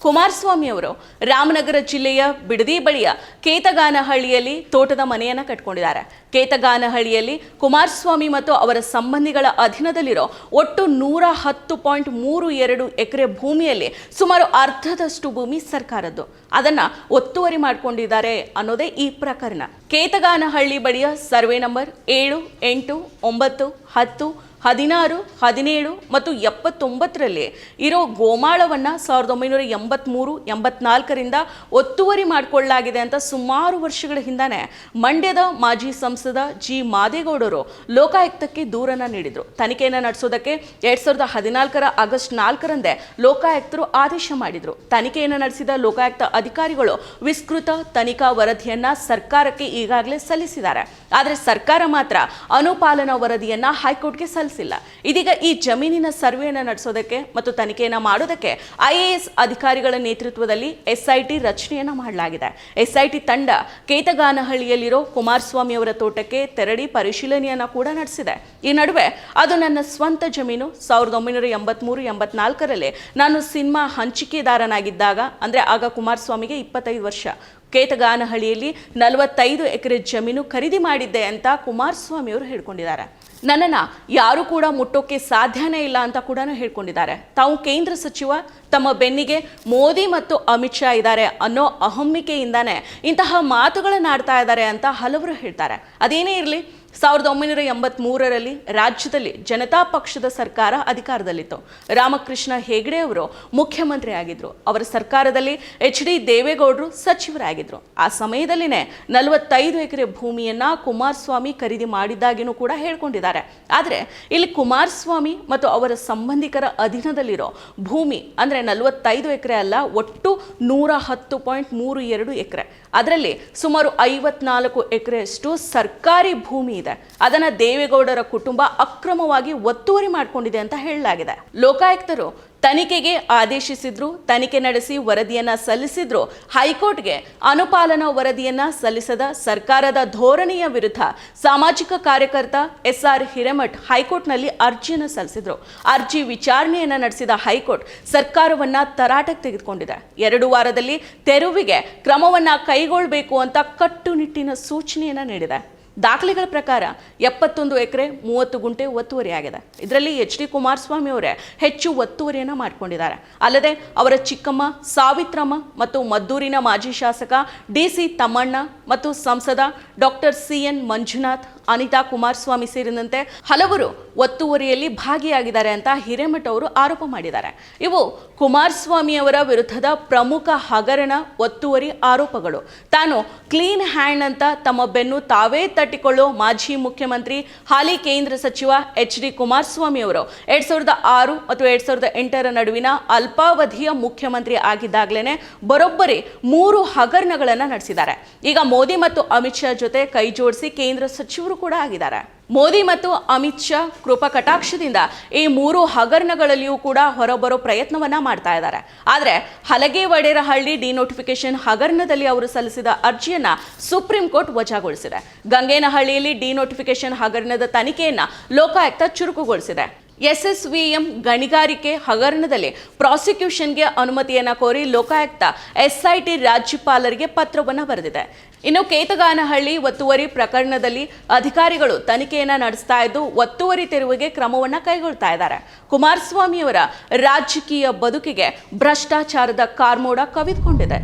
ಕುಮಾರಸ್ವಾಮಿ ಅವರು ರಾಮನಗರ ಜಿಲ್ಲೆಯ ಬಿಡದಿ ಬಳಿಯ ಕೇತಗಾನಹಳ್ಳಿಯಲ್ಲಿ ತೋಟದ ಮನೆಯನ್ನು ಕಟ್ಕೊಂಡಿದ್ದಾರೆ. ಕೇತಗಾನಹಳ್ಳಿಯಲ್ಲಿ ಕುಮಾರಸ್ವಾಮಿ ಮತ್ತು ಅವರ ಸಂಬಂಧಿಗಳ ಅಧೀನದಲ್ಲಿರೋ ಒಟ್ಟು ನೂರ ಹತ್ತು ಪಾಯಿಂಟ್ ಮೂರು ಎರಡು ಎಕರೆ ಭೂಮಿಯಲ್ಲಿ ಸುಮಾರು ಅರ್ಧದಷ್ಟು ಭೂಮಿ ಸರ್ಕಾರದ್ದು. ಅದನ್ನು ಒತ್ತುವರಿ ಮಾಡಿಕೊಂಡಿದ್ದಾರೆ ಅನ್ನೋದೇ ಈ ಪ್ರಕರಣ. ಕೇತಗಾನಹಳ್ಳಿ ಬಳಿಯ ಸರ್ವೆ ನಂಬರ್ ಏಳು, ಎಂಟು, ಒಂಬತ್ತು, ಹತ್ತು ಹದಿನಾರು, ಹದಿನೇಳು ಮತ್ತು ಎಪ್ಪತ್ತೊಂಬತ್ತರಲ್ಲಿ ಇರೋ ಗೋಮಾಳವನ್ನು ಸಾವಿರದ ಒಂಬೈನೂರ ಎಂಬತ್ತ್ಮೂರು ಎಂಬತ್ನಾಲ್ಕರಿಂದ ಒತ್ತುವರಿ ಮಾಡಿಕೊಳ್ಳಲಾಗಿದೆ ಅಂತ ಸುಮಾರು ವರ್ಷಗಳ ಹಿಂದಾನೆ ಮಂಡ್ಯದ ಮಾಜಿ ಸಂಸದ ಜಿ. ಮಾದೇಗೌಡರು ಲೋಕಾಯುಕ್ತಕ್ಕೆ ದೂರನ್ನು ನೀಡಿದರು. ತನಿಖೆಯನ್ನು ನಡೆಸೋದಕ್ಕೆ ಎರಡು ಸಾವಿರದ ಹದಿನಾಲ್ಕರ ಆಗಸ್ಟ್ ನಾಲ್ಕರಂದೇ ಲೋಕಾಯುಕ್ತರು ಆದೇಶ ಮಾಡಿದರು. ತನಿಖೆಯನ್ನು ನಡೆಸಿದ ಲೋಕಾಯುಕ್ತ ಅಧಿಕಾರಿಗಳು ವಿಸ್ತೃತ ತನಿಖಾ ವರದಿಯನ್ನು ಸರ್ಕಾರಕ್ಕೆ ಈಗಾಗಲೇ ಸಲ್ಲಿಸಿದ್ದಾರೆ. ಆದರೆ ಸರ್ಕಾರ ಮಾತ್ರ ಅನುಪಾಲನಾ ವರದಿಯನ್ನು ಹೈಕೋರ್ಟ್ಗೆ ಸಲ್ಲಿಸಿಲ್ಲ ಇದೀಗ ಈ ಜಮೀನಿನ ಸರ್ವೆಯನ್ನು ನಡೆಸೋದಕ್ಕೆ ಮತ್ತು ತನಿಖೆಯನ್ನು ಮಾಡೋದಕ್ಕೆ ಐಎಎಸ್ ಅಧಿಕಾರಿಗಳ ನೇತೃತ್ವದಲ್ಲಿ ಎಸ್ಐಟಿ ರಚನೆಯನ್ನ ಮಾಡಲಾಗಿದೆ. ಎಸ್ಐಟಿ ತಂಡ ಕೇತಗಾನಹಳ್ಳಿಯಲ್ಲಿರೋ ಕುಮಾರಸ್ವಾಮಿ ಅವರ ತೋಟಕ್ಕೆ ತೆರಳಿ ಪರಿಶೀಲನೆಯನ್ನ ಕೂಡ ನಡೆಸಿದೆ. ಈ ನಡುವೆ ಅದು ನನ್ನ ಸ್ವಂತ ಜಮೀನು. ಸಾವಿರದ ಒಂಬೈನೂರ ಎಂಬತ್ಮೂರು, ಎಂಬತ್ನಾಲ್ಕರಲ್ಲಿ ನಾನು ಸಿನಿಮಾ ಹಂಚಿಕೆದಾರನಾಗಿದ್ದಾಗ, ಅಂದ್ರೆ ಆಗ ಕುಮಾರಸ್ವಾಮಿಗೆ ಇಪ್ಪತ್ತೈದು ವರ್ಷ. ಕೇತಗಾನಹಳ್ಳಿಯಲ್ಲಿ ನಲವತ್ತೈದು ಎಕರೆ ಜಮೀನು ಖರೀದಿ ಮಾಡಿದ್ದೆ ಅಂತ ಕುಮಾರಸ್ವಾಮಿ ಅವರು ಹೇಳ್ಕೊಂಡಿದ್ದಾರೆ. ನನ್ನನ್ನು ಯಾರು ಕೂಡ ಮುಟ್ಟೋಕೆ ಸಾಧ್ಯನೇ ಇಲ್ಲ ಅಂತ ಕೂಡ ಹೇಳ್ಕೊಂಡಿದ್ದಾರೆ. ತಾವು ಕೇಂದ್ರ ಸಚಿವ, ತಮ್ಮ ಬೆನ್ನಿಗೆ ಮೋದಿ ಮತ್ತು ಅಮಿತ್ ಶಾ ಇದ್ದಾರೆ ಅನ್ನೋ ಅಹಮ್ಮಿಕೆಯಿಂದಾನೇ ಇಂತಹ ಮಾತುಗಳನ್ನು ಆಡ್ತಾ ಇದ್ದಾರೆ ಅಂತ ಹಲವರು ಹೇಳ್ತಾರೆ. ಅದೇನೇ ಇರಲಿ ಸಾವಿರದ ಒಂಬೈನೂರ ಎಂಬತ್ಮೂರರಲ್ಲಿ ರಾಜ್ಯದಲ್ಲಿ ಜನತಾ ಪಕ್ಷದ ಸರ್ಕಾರ ಅಧಿಕಾರದಲ್ಲಿತ್ತು. ರಾಮಕೃಷ್ಣ ಹೆಗಡೆ ಅವರು ಮುಖ್ಯಮಂತ್ರಿ ಆಗಿದ್ರು. ಅವರ ಸರ್ಕಾರದಲ್ಲಿ ಎಚ್ ಡಿ ದೇವೇಗೌಡರು ಸಚಿವರಾಗಿದ್ರು. ಆ ಸಮಯದಲ್ಲಿನೇ ನಲವತ್ತೈದು ಎಕರೆ ಭೂಮಿಯನ್ನು ಕುಮಾರಸ್ವಾಮಿ ಖರೀದಿ ಮಾಡಿದ್ದಾಗಿನೂ ಕೂಡ ಹೇಳ್ಕೊಂಡಿದ್ದಾರೆ. ಆದರೆ ಇಲ್ಲಿ ಕುಮಾರಸ್ವಾಮಿ ಮತ್ತು ಅವರ ಸಂಬಂಧಿಕರ ಅಧೀನದಲ್ಲಿರೋ ಭೂಮಿ ಅಂದರೆ ನಲವತ್ತೈದು ಎಕರೆ ಅಲ್ಲ, ಒಟ್ಟು ನೂರ ಹತ್ತು ಪಾಯಿಂಟ್ ಮೂರು ಎರಡು ಎಕರೆ. ಅದರಲ್ಲಿ ಸುಮಾರು ಐವತ್ನಾಲ್ಕು ಎಕರೆಯಷ್ಟು ಸರ್ಕಾರಿ ಭೂಮಿ ಇದೆ. ಅದನ್ನ ದೇವೇಗೌಡರ ಕುಟುಂಬ ಅಕ್ರಮವಾಗಿ ಒತ್ತುವರಿ ಮಾಡಿಕೊಂಡಿದೆ ಅಂತ ಹೇಳಲಾಗಿದೆ. ಲೋಕಾಯುಕ್ತರು ತನಿಖೆಗೆ ಆದೇಶಿಸಿದ್ರು, ತನಿಖೆ ನಡೆಸಿ ವರದಿಯನ್ನ ಸಲ್ಲಿಸಿದ್ರು. ಹೈಕೋರ್ಟ್ಗೆ ಅನುಪಾಲನಾ ವರದಿಯನ್ನ ಸಲ್ಲಿಸದ ಸರ್ಕಾರದ ಧೋರಣೆಯ ವಿರುದ್ಧ ಸಾಮಾಜಿಕ ಕಾರ್ಯಕರ್ತ ಎಸ್ ಆರ್ ಹಿರೇಮಠ್ ಹೈಕೋರ್ಟ್ನಲ್ಲಿ ಅರ್ಜಿಯನ್ನು ಸಲ್ಲಿಸಿದ್ರು. ಅರ್ಜಿ ವಿಚಾರಣೆಯನ್ನ ನಡೆಸಿದ ಹೈಕೋರ್ಟ್ ಸರ್ಕಾರವನ್ನ ತರಾಟಕ್ಕೆ ತೆಗೆದುಕೊಂಡಿದೆ. ಎರಡು ವಾರದಲ್ಲಿ ತೆರವಿಗೆ ಕ್ರಮವನ್ನ ಕೈಗೊಳ್ಳಬೇಕು ಅಂತ ಕಟ್ಟುನಿಟ್ಟಿನ ಸೂಚನೆಯನ್ನ ನೀಡಿದೆ. ದಾಖಲೆಗಳ ಪ್ರಕಾರ ಎಪ್ಪತ್ತೊಂದು ಎಕರೆ, ಮೂವತ್ತು ಗುಂಟೆ ಒತ್ತುವರಿಯಾಗಿದೆ ಇದರಲ್ಲಿ ಎಚ್ ಡಿ ಕುಮಾರಸ್ವಾಮಿ ಅವರೇ ಹೆಚ್ಚು ಒತ್ತುವರಿಯನ್ನು ಮಾಡಿಕೊಂಡಿದ್ದಾರೆ. ಅಲ್ಲದೆ ಅವರ ಚಿಕ್ಕಮ್ಮ, ಸಾವಿತ್ರಮ್ಮ ಮತ್ತು ಮದ್ದೂರಿನ ಮಾಜಿ ಶಾಸಕ ಡಿ ಸಿ ತಮ್ಮಣ್ಣ ಮತ್ತು ಸಂಸದ doctor C N Manjunath, Anitha Kumaraswamy ಸೇರಿದಂತೆ ಹಲವರು ಒತ್ತುವರಿಯಲ್ಲಿ ಭಾಗಿಯಾಗಿದ್ದಾರೆ ಅಂತ ಹಿರೇಮಠ ಅವರು ಆರೋಪ ಮಾಡಿದ್ದಾರೆ. ಇವು ಕುಮಾರಸ್ವಾಮಿಯವರ ವಿರುದ್ಧದ ಪ್ರಮುಖ ಹಗರಣ, ಒತ್ತುವರಿ ಆರೋಪಗಳು. ತಾನು ಕ್ಲೀನ್ ಹ್ಯಾಂಡ್ ಅಂತ ತಮ್ಮ ಬೆನ್ನು ತಾವೇ ತಟ್ಟಿಕೊಳ್ಳೋ ಮಾಜಿ ಮುಖ್ಯಮಂತ್ರಿ, ಹಾಲಿ ಕೇಂದ್ರ ಸಚಿವ ಎಚ್ ಡಿ ಕುಮಾರಸ್ವಾಮಿ ಅವರು ಎರಡ್ ಸಾವಿರದ ಆರು ಮತ್ತು ಎರಡ್ ಸಾವಿರದ ಎಂಟರ ನಡುವಿನ ಅಲ್ಪಾವಧಿಯ ಮುಖ್ಯಮಂತ್ರಿ ಆಗಿದ್ದಾಗಲೇ ಬರೋಬ್ಬರಿ ಮೂರು ಹಗರಣಗಳನ್ನು ನಡೆಸಿದ್ದಾರೆ. ಈಗ ಮೋದಿ ಮತ್ತು ಅಮಿತ್ ಶಾ ಜೊತೆ ಕೈ ಜೋಡಿಸಿ ಕೇಂದ್ರ ಸಚಿವರು ಕೂಡ ಆಗಿದ್ದಾರೆ. ಮೋದಿ ಮತ್ತು ಅಮಿತ್ ಶಾ ಕೃಪಾ ಕಟಾಕ್ಷದಿಂದ ಈ ಮೂರು ಹಗರಣಗಳಲ್ಲಿಯೂ ಕೂಡ ಹೊರಬರೋ ಪ್ರಯತ್ನವನ್ನ ಮಾಡ್ತಾ ಇದ್ದಾರೆ. ಆದರೆ ಹಲಗೆ ವಡೇರಹಳ್ಳಿ ಡಿನೋಟಿಫಿಕೇಶನ್ ಹಗರಣದಲ್ಲಿ ಅವರು ಸಲ್ಲಿಸಿದ ಅರ್ಜಿಯನ್ನ ಸುಪ್ರೀಂ ಕೋರ್ಟ್ ವಜಾಗೊಳಿಸಿದೆ. ಗಂಗೇನಹಳ್ಳಿಯಲ್ಲಿ ಡಿನೋಟಿಫಿಕೇಶನ್ ಹಗರಣದ ತನಿಖೆಯನ್ನ ಲೋಕಾಯುಕ್ತ ಚುರುಕುಗೊಳಿಸಿದೆ. ಎಸ್ ಎಸ್ ವಿ ಎಂ ಗಣಿಗಾರಿಕೆ ಹಗರಣದಲ್ಲಿ ಪ್ರಾಸಿಕ್ಯೂಷನ್ಗೆ ಅನುಮತಿಯನ್ನು ಕೋರಿ ಲೋಕಾಯುಕ್ತ ಎಸ್ಐಟಿ ರಾಜ್ಯಪಾಲರಿಗೆ ಪತ್ರವನ್ನು ಬರೆದಿದೆ. ಇನ್ನು ಕೇತಗಾನಹಳ್ಳಿ ಒತ್ತುವರಿ ಪ್ರಕರಣದಲ್ಲಿ ಅಧಿಕಾರಿಗಳು ತನಿಖೆಯನ್ನು ನಡೆಸ್ತಾ ಇದ್ದು, ಒತ್ತುವರಿ ತೆರವಿಗೆ ಕ್ರಮವನ್ನ ಕೈಗೊಳ್ತಾ ಇದ್ದಾರೆ. ಕುಮಾರಸ್ವಾಮಿಯವರ ರಾಜಕೀಯ ಬದುಕಿಗೆ ಭ್ರಷ್ಟಾಚಾರದ ಕಾರ್ಮೋಡ ಕವಿದುಕೊಂಡಿದೆ.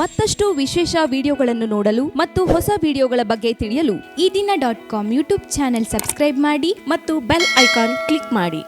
ಮತ್ತಷ್ಟು ವಿಶೇಷ ವಿಡಿಯೋಗಳನ್ನು ನೋಡಲು ಮತ್ತು ಹೊಸ ವಿಡಿಯೋಗಳ ಬಗ್ಗೆ ತಿಳಿಯಲು Ee Dina dot com YouTube channel subscribe ಮಾಡಿ ಮತ್ತು ಬೆಲ್ ಐಕಾನ್ ಕ್ಲಿಕ್ ಮಾಡಿ.